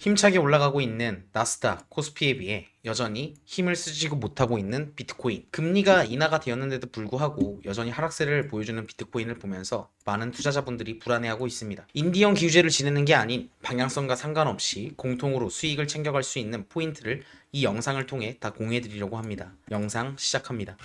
힘차게 올라가고 있는 나스닥, 코스피에 비해 여전히 힘을 쓰지고 못하고 있는 비트코인. 금리가 인하가 되었는데도 불구하고 여전히 하락세를 보여주는 비트코인을 보면서 많은 투자자분들이 불안해하고 있습니다. 인디언 기우제를 지내는 게 아닌 방향성과 상관없이 공통으로 수익을 챙겨갈 수 있는 포인트를 이 영상을 통해 다 공유해 드리려고 합니다. 영상 시작합니다.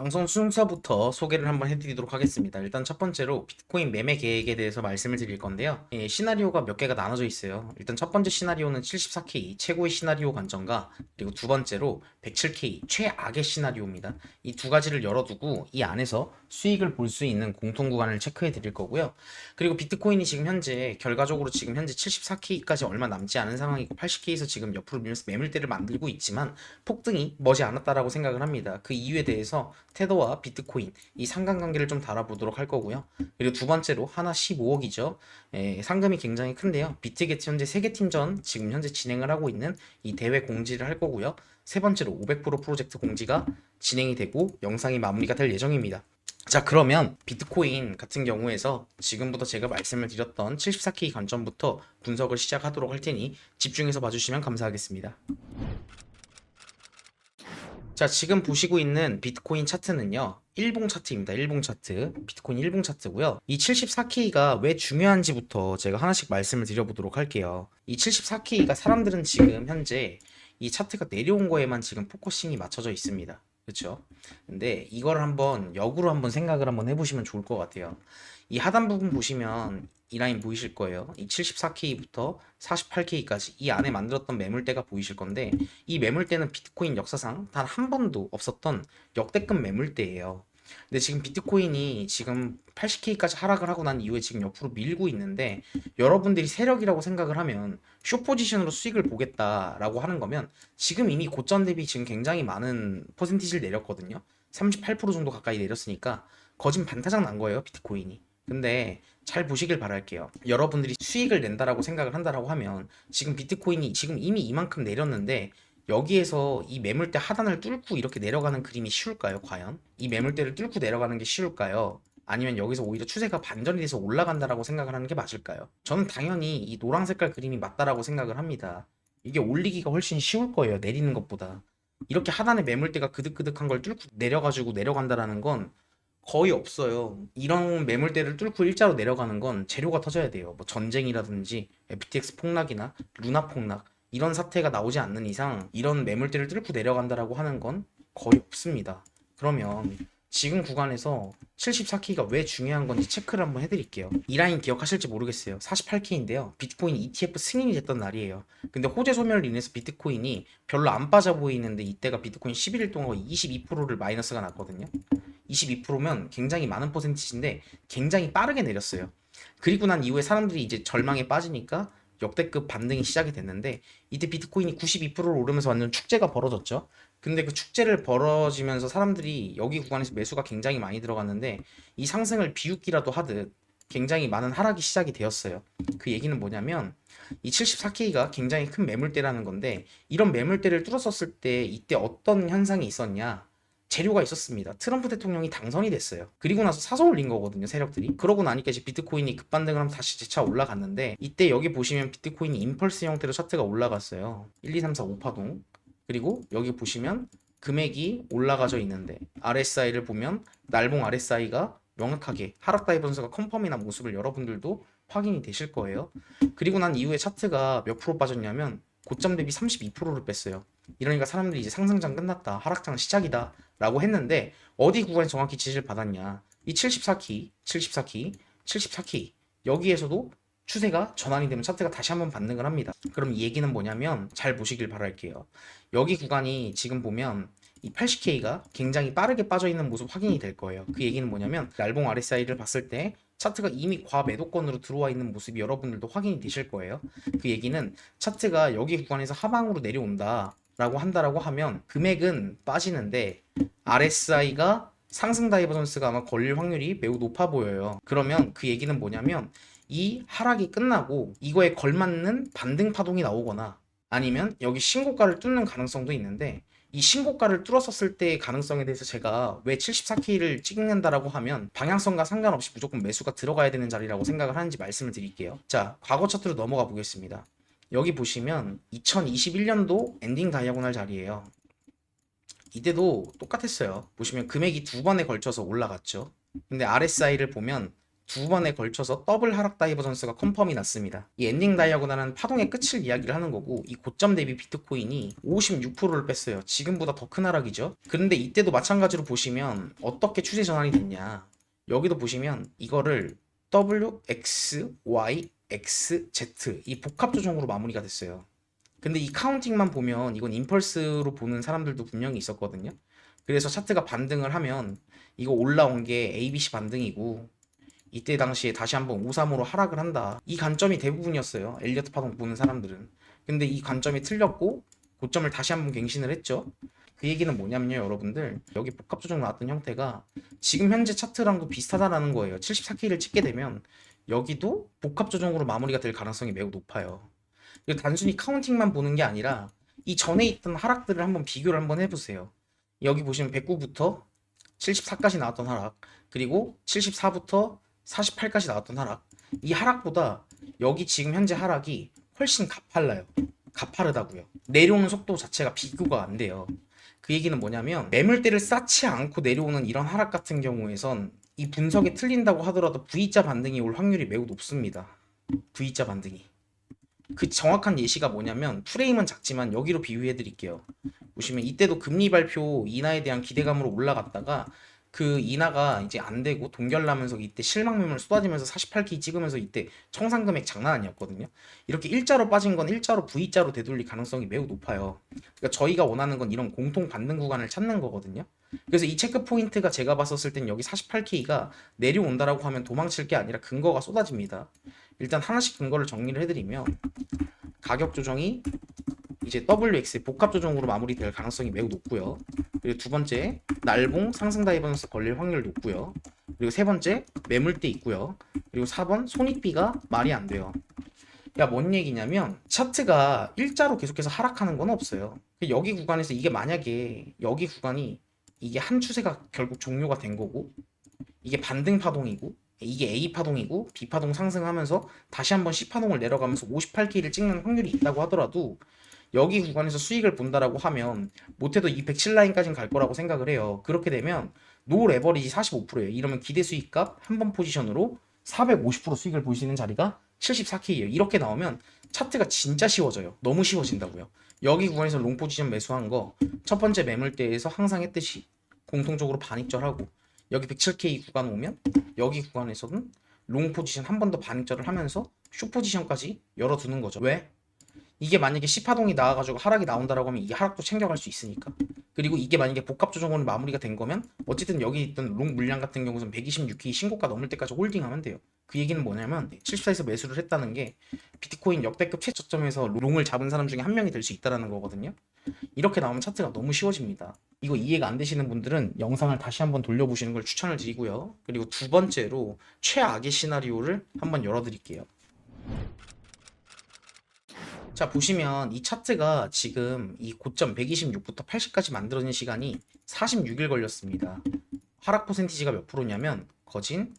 방송 순서부터 소개를 한번 해드리도록 하겠습니다. 일단 첫 번째로 비트코인 매매 계획에 대해서 말씀을 드릴 건데요. 예, 시나리오가 몇 개가 나눠져 있어요. 일단 첫 번째 시나리오는 74K 최고의 시나리오 관점과 그리고 두 번째로 107K 최악의 시나리오입니다. 이 두 가지를 열어두고 이 안에서 수익을 볼 수 있는 공통 구간을 체크해 드릴 거고요. 그리고 비트코인이 지금 현재 결과적으로 지금 현재 74K까지 얼마 남지 않은 상황이고 80K에서 지금 옆으로 밀면서 매물대를 만들고 있지만 폭등이 머지 않았다라고 생각을 합니다. 그 이유에 대해서 테더와 비트코인 이 상관관계를 좀 달아보도록 할 거고요. 그리고 두 번째로 하나 15억이죠. 예, 상금이 굉장히 큰데요. 비트게트 현재 세개 팀전 지금 현재 진행을 하고 있는 이 대회 공지를 할 거고요. 세 번째로 500% 프로젝트 공지가 진행이 되고 영상이 마무리가 될 예정입니다. 자 그러면 비트코인 같은 경우에서 지금부터 제가 말씀을 드렸던 74K 관점부터 분석을 시작하도록 할 테니 집중해서 봐주시면 감사하겠습니다. 자, 지금 보시고 있는 비트코인 차트는요. 일봉 차트입니다. 일봉 차트. 비트코인 일봉 차트고요. 이 74K가 왜 중요한지부터 제가 하나씩 말씀을 드려보도록 할게요. 이 74K가 사람들은 지금 현재 이 차트가 내려온 거에만 지금 포커싱이 맞춰져 있습니다. 그렇죠? 근데 이걸 한번 역으로 한번 생각을 한번 해보시면 좋을 것 같아요. 이 하단 부분 보시면 이 라인 보이실 거예요. 이 74K부터 48K까지 이 안에 만들었던 매물대가 보이실 건데 이 매물대는 비트코인 역사상 단 한 번도 없었던 역대급 매물대예요. 근데 지금 비트코인이 지금 80K까지 하락을 하고 난 이후에 지금 옆으로 밀고 있는데 여러분들이 세력이라고 생각을 하면 쇼 포지션으로 수익을 보겠다라고 하는 거면 지금 이미 고점 대비 지금 굉장히 많은 퍼센티지를 내렸거든요. 38% 정도 가까이 내렸으니까 거진 반타작 난 거예요, 비트코인이. 근데 잘 보시길 바랄게요. 여러분들이 수익을 낸다라고 생각을 한다라고 하면 지금 비트코인이 지금 이미 이만큼 내렸는데 여기에서 이 매물대 하단을 뚫고 이렇게 내려가는 그림이 쉬울까요, 과연? 이 매물대를 뚫고 내려가는 게 쉬울까요? 아니면 여기서 오히려 추세가 반전이 돼서 올라간다라고 생각을 하는 게 맞을까요? 저는 당연히 이 노랑 색깔 그림이 맞다라고 생각을 합니다. 이게 올리기가 훨씬 쉬울 거예요, 내리는 것보다. 이렇게 하단에 매물대가 그득그득한 걸 뚫고 내려가지고 내려간다라는 건 거의 없어요. 이런 매물대를 뚫고 일자로 내려가는 건 재료가 터져야 돼요. 뭐 전쟁이라든지 FTX 폭락이나 루나 폭락 이런 사태가 나오지 않는 이상 이런 매물대를 뚫고 내려간다라고 하는 건 거의 없습니다. 그러면 지금 구간에서 74K가 왜 중요한 건지 체크를 한번 해드릴게요. 이 라인 기억하실지 모르겠어요. 48K인데요. 비트코인 ETF 승인이 됐던 날이에요. 근데 호재 소멸로 인해서 비트코인이 별로 안 빠져 보이는데 이때가 비트코인 11일 동안 22%를 마이너스가 났거든요. 22%면 굉장히 많은 퍼센티지인데 굉장히 빠르게 내렸어요. 그리고 난 이후에 사람들이 이제 절망에 빠지니까 역대급 반등이 시작이 됐는데 이때 비트코인이 92%를 오르면서 완전 축제가 벌어졌죠. 근데 그 축제를 벌어지면서 사람들이 여기 구간에서 매수가 굉장히 많이 들어갔는데 이 상승을 비웃기라도 하듯 굉장히 많은 하락이 시작이 되었어요. 그 얘기는 뭐냐면 이 74K가 굉장히 큰 매물대라는 건데 이런 매물대를 뚫었었을 때 이때 어떤 현상이 있었냐? 재료가 있었습니다. 트럼프 대통령이 당선이 됐어요. 그리고 나서 사서 올린 거거든요, 세력들이. 그러고 나니까 이제 비트코인이 급반등을 하면 다시 재차 올라갔는데 이때 여기 보시면 비트코인이 임펄스 형태로 차트가 올라갔어요. 1, 2, 3, 4, 5파동. 그리고 여기 보시면 금액이 올라가져 있는데 RSI를 보면 날봉 RSI가 명확하게 하락 다이버전스가 컨펌이나 모습을 여러분들도 확인이 되실 거예요. 그리고 난 이후에 차트가 몇 프로 빠졌냐면 고점 대비 32%를 뺐어요. 이러니까 사람들이 이제 상승장 끝났다. 하락장 시작이다. 라고 했는데 어디 구간에 정확히 지지를 받았냐. 이 74키, 74키, 74키. 여기에서도 추세가 전환이 되면 차트가 다시 한번 반등을 합니다. 그럼 이 얘기는 뭐냐면 잘 보시길 바랄게요. 여기 구간이 지금 보면 이 80K가 굉장히 빠르게 빠져 있는 모습 확인이 될 거예요. 그 얘기는 뭐냐면 날봉 RSI를 봤을 때 차트가 이미 과매도권으로 들어와 있는 모습이 여러분들도 확인이 되실 거예요. 그 얘기는 차트가 여기 구간에서 하방으로 내려온다. 라고 한다라고 하면 금액은 빠지는데 RSI가 상승 다이버전스가 아마 걸릴 확률이 매우 높아 보여요. 그러면 그 얘기는 뭐냐면 이 하락이 끝나고 이거에 걸맞는 반등 파동이 나오거나 아니면 여기 신고가를 뚫는 가능성도 있는데 이 신고가를 뚫었었을 때의 가능성에 대해서 제가 왜 74K를 찍는다라고 하면 방향성과 상관없이 무조건 매수가 들어가야 되는 자리라고 생각을 하는지 말씀을 드릴게요. 자, 과거 차트로 넘어가 보겠습니다. 여기 보시면 2021년도 엔딩 다이아고날 자리예요. 이때도 똑같았어요. 보시면 금액이 두 번에 걸쳐서 올라갔죠. 근데 RSI를 보면 두 번에 걸쳐서 더블 하락 다이버전스가 컨펌이 났습니다. 이 엔딩 다이아고날은 파동의 끝을 이야기를 하는 거고 이 고점 대비 비트코인이 56%를 뺐어요. 지금보다 더 큰 하락이죠. 그런데 이때도 마찬가지로 보시면 어떻게 추세 전환이 됐냐. 여기도 보시면 이거를 W, X, Z 이 복합 조정으로 마무리가 됐어요. 근데 이 카운팅만 보면 이건 임펄스로 보는 사람들도 분명히 있었거든요. 그래서 차트가 반등을 하면 이거 올라온 게 ABC 반등이고 이때 당시에 다시 한번 5-3으로 하락을 한다. 이 관점이 대부분이었어요. 엘리어트 파동 보는 사람들은. 근데 이 관점이 틀렸고 고점을 다시 한번 갱신을 했죠. 그 얘기는 뭐냐면요, 여러분들. 여기 복합 조정 나왔던 형태가 지금 현재 차트랑도 비슷하다라는 거예요. 74K를 찍게 되면 여기도 복합 조정으로 마무리가 될 가능성이 매우 높아요. 단순히 카운팅만 보는 게 아니라 이 전에 있던 하락들을 한번 비교를 한번 해보세요. 여기 보시면 109부터 74까지 나왔던 하락, 그리고 74부터 48까지 나왔던 하락. 이 하락보다 여기 지금 현재 하락이 훨씬 가팔라요. 가파르다고요. 내려오는 속도 자체가 비교가 안 돼요. 그 얘기는 뭐냐면 매물대를 쌓지 않고 내려오는 이런 하락 같은 경우에선 이 분석이 틀린다고 하더라도 V자 반등이 올 확률이 매우 높습니다. V자 반등이. 그 정확한 예시가 뭐냐면 프레임은 작지만 여기로 비유해 드릴게요. 보시면 이때도 금리 발표 인하에 대한 기대감으로 올라갔다가 그 인하가 이제 안 되고 동결나면서 이때 실망 매물 쏟아지면서 48K 찍으면서 이때 청산 금액 장난 아니었거든요. 이렇게 일자로 빠진 건 일자로 V자로 되돌릴 가능성이 매우 높아요. 그러니까 저희가 원하는 건 이런 공통 반등 구간을 찾는 거거든요. 그래서 이 체크 포인트가 제가 봤었을 땐 여기 48K가 내려온다라고 하면 도망칠 게 아니라 근거가 쏟아집니다. 일단 하나씩 근거를 정리를 해드리면 가격 조정이 이제 WX 복합 조정으로 마무리될 가능성이 매우 높고요. 그리고 두 번째 날봉 상승 다이버전스 걸릴 확률 높고요. 그리고 세 번째 매물대 있고요. 그리고 4번 손익비가 말이 안 돼요. 야, 뭔 얘기냐면 차트가 일자로 계속해서 하락하는 건 없어요. 여기 구간에서 이게 만약에 여기 구간이 이게 한 추세가 결국 종료가 된 거고 이게 반등 파동이고 이게 A 파동이고 B 파동 상승하면서 다시 한번 C 파동을 내려가면서 58K를 찍는 확률이 있다고 하더라도 여기 구간에서 수익을 본다라고 하면 못해도 이 107 라인까지는 갈 거라고 생각을 해요. 그렇게 되면 노 레버리지 45%예요. 이러면 기대 수익값 한 번 포지션으로 450% 수익을 볼수 있는 자리가 74K예요. 이렇게 나오면 차트가 진짜 쉬워져요. 너무 쉬워진다고요. 여기 구간에서 롱 포지션 매수한 거 첫 번째 매물대에서 항상 했듯이 공통적으로 반익절하고 여기 107K 구간 오면 여기 구간에서는 롱 포지션 한 번 더 반익절을 하면서 쇼 포지션까지 열어두는 거죠. 왜? 이게 만약에 시파동이 나와가지고 하락이 나온다라고 하면 이 하락도 챙겨갈 수 있으니까. 그리고 이게 만약에 복합 조정으로 마무리가 된 거면 어쨌든 여기 있던 롱 물량 같은 경우는 126K 신고가 넘을 때까지 홀딩하면 돼요. 그 얘기는 뭐냐면 74에서 매수를 했다는 게 비트코인 역대급 최저점에서 롱을 잡은 사람 중에 한 명이 될 수 있다라는 거거든요. 이렇게 나오면 차트가 너무 쉬워집니다. 이거 이해가 안 되시는 분들은 영상을 다시 한번 돌려보시는 걸 추천을 드리고요. 그리고 두 번째로 최악의 시나리오를 한번 열어드릴게요. 자 보시면 이 차트가 지금 이 고점 126부터 80까지 만들어진 시간이 46일 걸렸습니다. 하락 퍼센티지가 몇 프로냐면 거진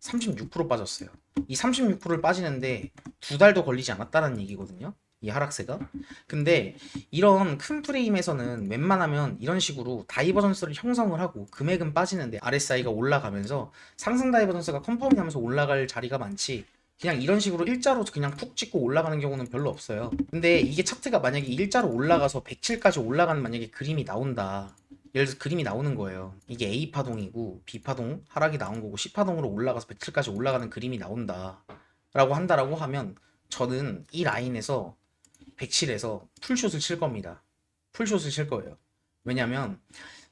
36% 빠졌어요. 이 36%를 빠지는데 두 달도 걸리지 않았다는 얘기거든요. 이 하락세가. 근데 이런 큰 프레임에서는 웬만하면 이런 식으로 다이버전스를 형성을 하고 금액은 빠지는데 RSI가 올라가면서 상승 다이버전스가 컴펌이 하면서 올라갈 자리가 많지 그냥 이런 식으로 일자로 그냥 푹 찍고 올라가는 경우는 별로 없어요. 근데 이게 차트가 만약에 일자로 올라가서 107까지 올라가는 만약에 그림이 나온다. 예를 들어서 그림이 나오는 거예요. 이게 A 파동이고 B 파동 하락이 나온 거고 C 파동으로 올라가서 107까지 올라가는 그림이 나온다. 라고 한다라고 하면 저는 이 라인에서 107에서 풀숏을 칠 겁니다. 풀숏을 칠 거예요. 왜냐면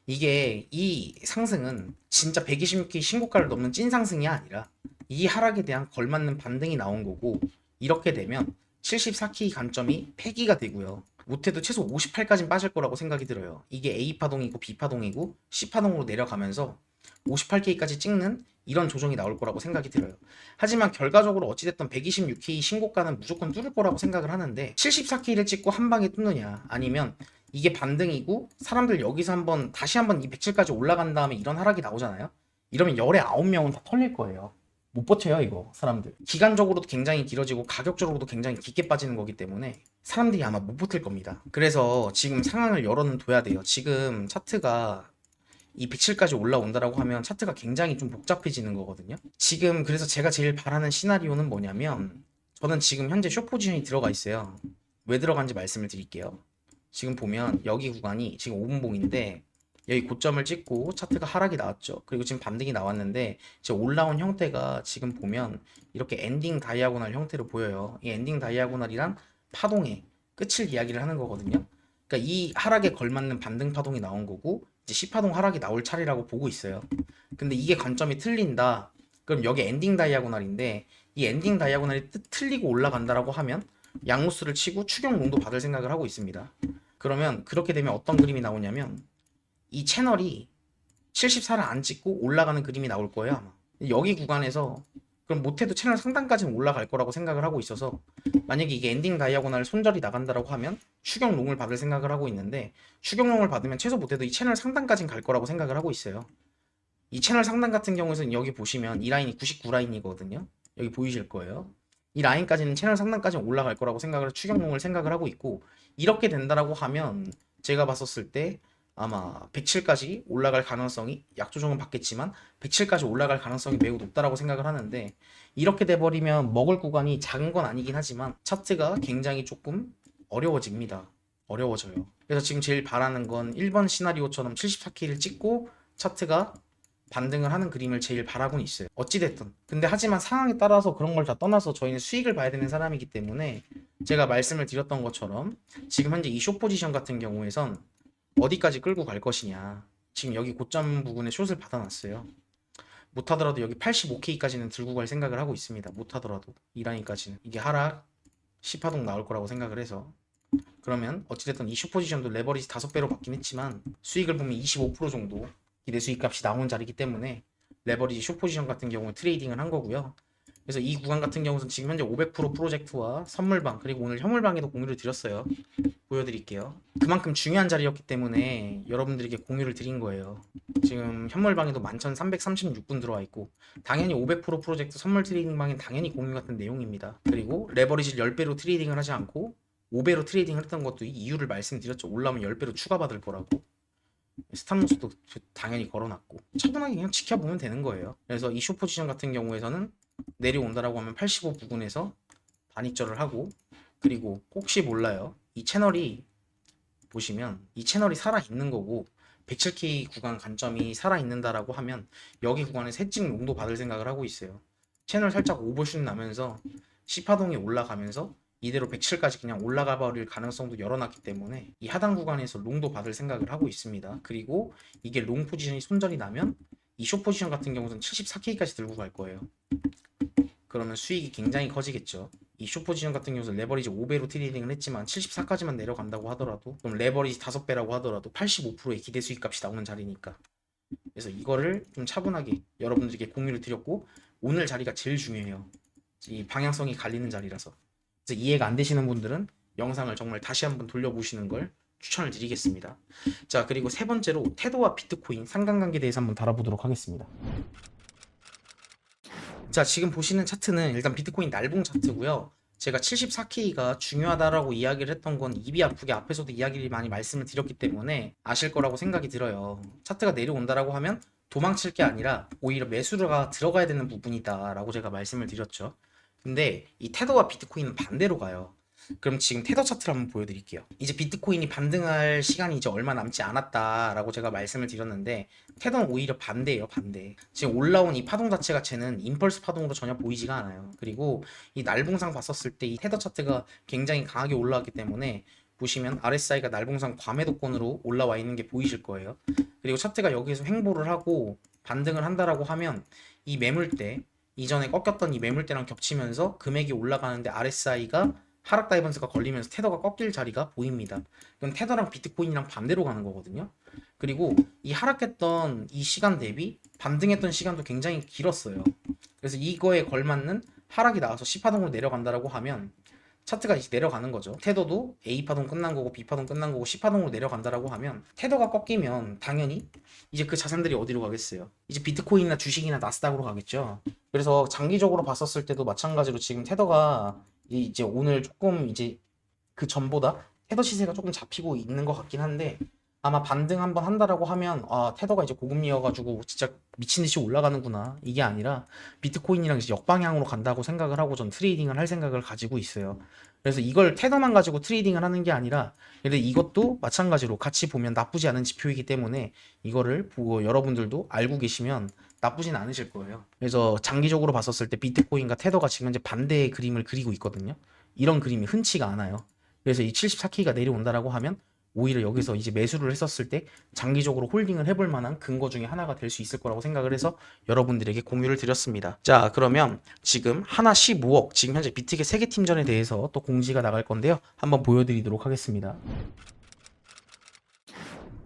이게 이 상승은 진짜 126기 신고가를 넘는 찐 상승이 아니라 이 하락에 대한 걸맞는 반등이 나온 거고 이렇게 되면 74키 관점이 폐기가 되고요. 못해도 최소 58까지 빠질 거라고 생각이 들어요. 이게 A 파동이고 B 파동이고 C 파동으로 내려가면서 58K까지 찍는 이런 조정이 나올 거라고 생각이 들어요. 하지만 결과적으로 어찌됐든 126K 신고가는 무조건 뚫을 거라고 생각을 하는데 74K를 찍고 한 방에 뚫느냐 아니면 이게 반등이고 사람들 여기서 한번 다시 한번 이 107까지 올라간 다음에 이런 하락이 나오잖아요. 이러면 열에 9명은 다 털릴 거예요. 못 버텨요 이거 사람들. 기간적으로도 굉장히 길어지고 가격적으로도 굉장히 깊게 빠지는 거기 때문에 사람들이 아마 못 버틸 겁니다. 그래서 지금 상황을 열어는 둬야 돼요. 지금 차트가 이 107까지 올라온다라고 하면 차트가 굉장히 좀 복잡해지는 거거든요. 지금 그래서 제가 제일 바라는 시나리오는 뭐냐면 저는 지금 현재 숏 포지션이 들어가 있어요. 왜 들어간지 말씀을 드릴게요. 지금 보면 여기 구간이 지금 5분봉인데 여기 고점을 찍고 차트가 하락이 나왔죠. 그리고 지금 반등이 나왔는데 이제 올라온 형태가 지금 보면 이렇게 엔딩 다이아고날 형태로 보여요. 이 엔딩 다이아고날이란 파동의 끝을 이야기를 하는 거거든요. 그러니까 이 하락에 걸맞는 반등 파동이 나온 거고 이제 10파동 하락이 나올 차례라고 보고 있어요. 근데 이게 관점이 틀린다. 그럼 여기 엔딩 다이아고날인데 이 엔딩 다이아고날이 뜻 틀리고 올라간다라고 하면 양무수를 치고 추경 롱도 받을 생각을 하고 있습니다. 그러면 그렇게 되면 어떤 그림이 나오냐면 이 채널이 74를 안 찍고 올라가는 그림이 나올 거예요 아마. 여기 구간에서 그럼 못해도 채널 상단까지는 올라갈 거라고 생각을 하고 있어서 만약에 이게 엔딩 다이아고날 손절이 나간다라고 하면 추경 롱을 받을 생각을 하고 있는데 추경 롱을 받으면 최소 못해도 이 채널 상단까지는 갈 거라고 생각을 하고 있어요. 이 채널 상단 같은 경우에는 여기 보시면 이 라인이 99라인이거든요. 여기 보이실 거예요. 이 라인까지는 채널 상단까지는 올라갈 거라고 생각을 추경 롱을 생각을 하고 있고 이렇게 된다라고 하면 제가 봤었을 때 아마 107까지 올라갈 가능성이 약 조정은 받겠지만 107까지 올라갈 가능성이 매우 높다라고 생각을 하는데 이렇게 돼버리면 먹을 구간이 작은 건 아니긴 하지만 차트가 굉장히 조금 어려워집니다. 어려워져요. 그래서 지금 제일 바라는 건 1번 시나리오처럼 74K를 찍고 차트가 반등을 하는 그림을 제일 바라고는 있어요. 어찌됐든. 근데 하지만 상황에 따라서 그런 걸 다 떠나서 저희는 수익을 봐야 되는 사람이기 때문에 제가 말씀을 드렸던 것처럼 지금 현재 이 숏 포지션 같은 경우에선 어디까지 끌고 갈 것이냐. 지금 여기 고점 부분에 숏을 받아놨어요. 못하더라도 여기 85K까지는 들고 갈 생각을 하고 있습니다. 못하더라도 이 라인까지는 이게 하락 10파동 나올 거라고 생각을 해서 그러면 어찌됐든 이 숏포지션도 레버리지 5배로 받긴 했지만 수익을 보면 25% 정도 기대 수익 값이 나온 자리이기 때문에 레버리지 숏포지션 같은 경우에 트레이딩을 한 거고요. 그래서 이 구간 같은 경우는 지금 현재 500% 프로젝트와 선물방 그리고 오늘 현물방에도 공유를 드렸어요. 보여드릴게요. 그만큼 중요한 자리였기 때문에 여러분들에게 공유를 드린 거예요. 지금 현물방에도 11,336분 들어와 있고 당연히 500% 프로젝트 선물 트레이딩방엔 당연히 공유 같은 내용입니다. 그리고 레버리지를 10배로 트레이딩을 하지 않고 5배로 트레이딩을 했던 것도 이 이유를 말씀드렸죠. 올라오면 10배로 추가받을 거라고. 스탑로스도 당연히 걸어놨고 차분하게 그냥 지켜보면 되는 거예요. 그래서 이 숏포지션 같은 경우에서는 내려온다라고 하면 85 부근에서 반익절을 하고 그리고 혹시 몰라요. 이 채널이 보시면 이 채널이 살아 있는 거고 107K 구간 관점이 살아 있는다라고 하면 여기 구간에 새찍 롱도 받을 생각을 하고 있어요. 채널 살짝 오버슛 나면서 10파동이 올라가면서 이대로 107까지 그냥 올라가 버릴 가능성도 열어놨기 때문에 이 하단 구간에서 롱도 받을 생각을 하고 있습니다. 그리고 이게 롱 포지션이 손절이 나면 이 숏 포지션 같은 경우는 74K까지 들고 갈 거예요. 그러면 수익이 굉장히 커지겠죠. 이 숏 포지션 같은 경우는 레버리지 5배로 트레이딩을 했지만 74까지만 내려간다고 하더라도 그럼 레버리지 5배라고 하더라도 85%의 기대 수익 값이 나오는 자리니까 그래서 이거를 좀 차분하게 여러분들에게 공유를 드렸고 오늘 자리가 제일 중요해요. 이 방향성이 갈리는 자리라서 그래서 이해가 안 되시는 분들은 영상을 정말 다시 한번 돌려보시는 걸 추천을 드리겠습니다. 자 그리고 세 번째로 테도와 비트코인 상관관계에 대해서 한번 다뤄보도록 하겠습니다. 자 지금 보시는 차트는 일단 비트코인 날봉 차트고요. 제가 74K가 중요하다라고 이야기를 했던 건 입이 아프게 앞에서도 이야기를 많이 말씀을 드렸기 때문에 아실 거라고 생각이 들어요. 차트가 내려온다라고 하면 도망칠 게 아니라 오히려 매수가 들어가야 되는 부분이다라고 제가 말씀을 드렸죠. 근데 이 테더와 비트코인은 반대로 가요. 그럼 지금 테더 차트를 한번 보여드릴게요. 이제 비트코인이 반등할 시간이 이제 얼마 남지 않았다라고 제가 말씀을 드렸는데 테더는 오히려 반대예요, 반대. 지금 올라온 이 파동 자체 가체는 임펄스 파동으로 전혀 보이지가 않아요. 그리고 이 날봉상 봤었을 때 이 테더 차트가 굉장히 강하게 올라왔기 때문에 보시면 RSI가 날봉상 과매도권으로 올라와 있는 게 보이실 거예요. 그리고 차트가 여기에서 횡보를 하고 반등을 한다라고 하면 이 매물대 이전에 꺾였던 이 매물대랑 겹치면서 금액이 올라가는데 RSI가 하락 다이번스가 걸리면서 테더가 꺾일 자리가 보입니다. 그럼 테더랑 비트코인이랑 반대로 가는 거거든요. 그리고 이 하락했던 이 시간 대비 반등했던 시간도 굉장히 길었어요. 그래서 이거에 걸맞는 하락이 나와서 C파동으로 내려간다라고 하면 차트가 이제 내려가는 거죠. 테더도 A파동 끝난 거고 B파동 끝난 거고 C파동으로 내려간다라고 하면 테더가 꺾이면 당연히 이제 그 자산들이 어디로 가겠어요? 이제 비트코인이나 주식이나 나스닥으로 가겠죠. 그래서 장기적으로 봤었을 때도 마찬가지로 지금 테더가 이- 이제 오늘 조금 이제 그 전보다 테더 시세가 조금 잡히고 있는 것 같긴 한데 아마 반등 한번 한다라고 하면 아 테더가 이제 고금리여가지고 진짜 미친 듯이 올라가는구나 이게 아니라 비트코인이랑 이제 역방향으로 간다고 생각을 하고 전 트레이딩을 할 생각을 가지고 있어요. 그래서 이걸 테더만 가지고 트레이딩을 하는 게 아니라 근데 이것도 마찬가지로 같이 보면 나쁘지 않은 지표이기 때문에 이거를 보고 여러분들도 알고 계시면 나쁘진 않으실 거예요. 그래서 장기적으로 봤었을 때 비트코인과 테더가 지금 현재 반대의 그림을 그리고 있거든요. 이런 그림이 흔치가 않아요. 그래서 이 74K가 내려온다라고 하면 오히려 여기서 이제 매수를 했었을 때 장기적으로 홀딩을 해볼 만한 근거 중에 하나가 될 수 있을 거라고 생각을 해서 여러분들에게 공유를 드렸습니다. 자, 그러면 지금 하나 15억, 지금 현재 비트게 세계 팀전에 대해서 또 공지가 나갈 건데요. 한번 보여드리도록 하겠습니다.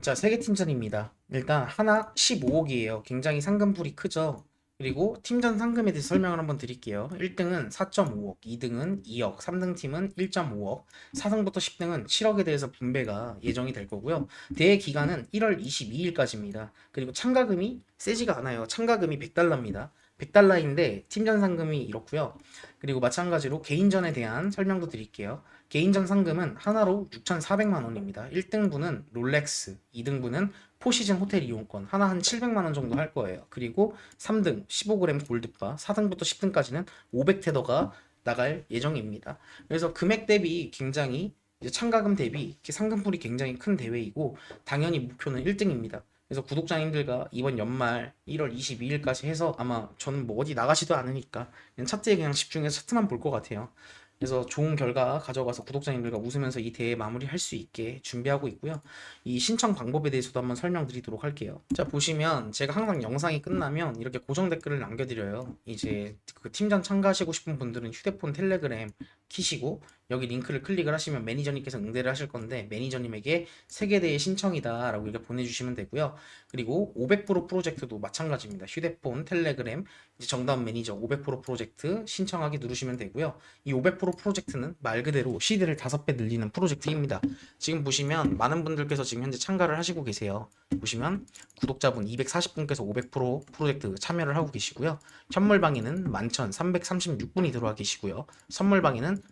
자, 세계 팀전입니다. 일단 하나 15억이에요. 굉장히 상금풀이 크죠. 그리고 팀전 상금에 대해서 설명을 한번 드릴게요. 1등은 4.5억, 2등은 2억, 3등 팀은 1.5억, 4등부터 10등은 7억에 대해서 분배가 예정이 될 거고요. 대회 기간은 1월 22일까지입니다. 그리고 참가금이 세지가 않아요. 참가금이 100달러입니다. 100달러인데 팀전 상금이 이렇고요. 그리고 마찬가지로 개인전에 대한 설명도 드릴게요. 개인전 상금은 하나로 6,400만 원입니다. 1등분은 롤렉스, 2등분은 포시즌 호텔 이용권 하나 한 700만 원 정도 할 거예요. 그리고 3등 15g 골드바, 4등부터 10등까지는 500테더가 나갈 예정입니다. 그래서 금액 대비 굉장히 참가금 대비 상금풀이 굉장히 큰 대회이고 당연히 목표는 1등입니다. 그래서 구독자님들과 이번 연말 1월 22일까지 해서 아마 저는 뭐 어디 나가지도 않으니까 그냥 차트에 그냥 집중해서 차트만 볼 것 같아요. 그래서 좋은 결과 가져가서 구독자님들과 웃으면서 이 대회 마무리할 수 있게 준비하고 있고요. 이 신청 방법에 대해서도 한번 설명드리도록 할게요. 자 보시면 제가 항상 영상이 끝나면 이렇게 고정 댓글을 남겨드려요. 이제 그 팀전 참가하시고 싶은 분들은 휴대폰 텔레그램 키시고 여기 링크를 클릭을 하시면 매니저님께서 응대를 하실 건데 매니저님에게 세계대회 신청이다 라고 이렇게 보내주시면 되고요. 그리고 500% 프로젝트도 마찬가지입니다. 휴대폰 텔레그램 이제 정다운 매니저 500% 프로젝트 신청하기 누르시면 되고요. 이 500% 프로젝트는 말 그대로 시드를 5배 늘리는 프로젝트입니다. 지금 보시면 많은 분들께서 지금 현재 참가를 하시고 계세요. 보시면 구독자분 240분께서 500% 프로젝트 참여를 하고 계시고요. 현물방에는 11,336분이 들어와 계시고요. 선물방에는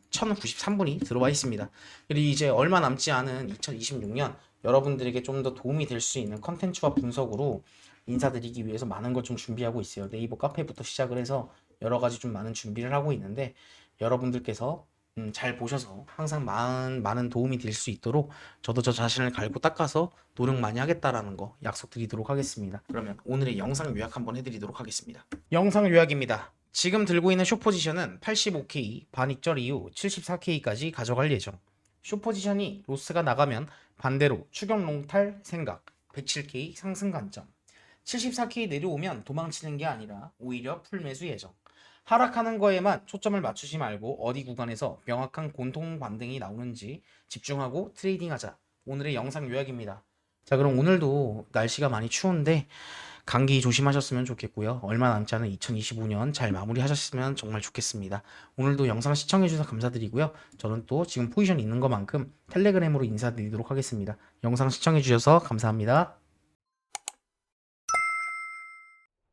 1,093분이 들어와 있습니다. 그리고 이제 얼마 남지 않은 2026년 여러분들에게 좀 더 도움이 될 수 있는 컨텐츠와 분석으로 인사드리기 위해서 많은 걸 좀 준비하고 있어요. 네이버 카페부터 시작을 해서 여러 가지 좀 많은 준비를 하고 있는데 여러분들께서 음, 잘 보셔서 항상 많은 많은 도움이 될 수 있도록 저도 저 자신을 갈고 닦아서 노력 많이 하겠다라는 거 약속드리도록 하겠습니다. 그러면 오늘의 영상 요약 한번 해드리도록 하겠습니다. 영상 요약입니다. 지금 들고 있는 숏 포지션은 85K 반익절 이후 74K까지 가져갈 예정. 숏 포지션이 로스가 나가면 반대로 추격 롱탈 생각 107K 상승 관점. 74K 내려오면 도망치는 게 아니라 오히려 풀매수 예정. 하락하는 거에만 초점을 맞추지 말고 어디 구간에서 명확한 공통 반등이 나오는지 집중하고 트레이딩하자. 오늘의 영상 요약입니다. 자 그럼 오늘도 날씨가 많이 추운데 감기 조심하셨으면 좋겠고요. 얼마 남지 않은 2025년 잘 마무리하셨으면 정말 좋겠습니다. 오늘도 영상 시청해주셔서 감사드리고요. 저는 또 지금 포지션 있는 것만큼 텔레그램으로 인사드리도록 하겠습니다. 영상 시청해주셔서 감사합니다.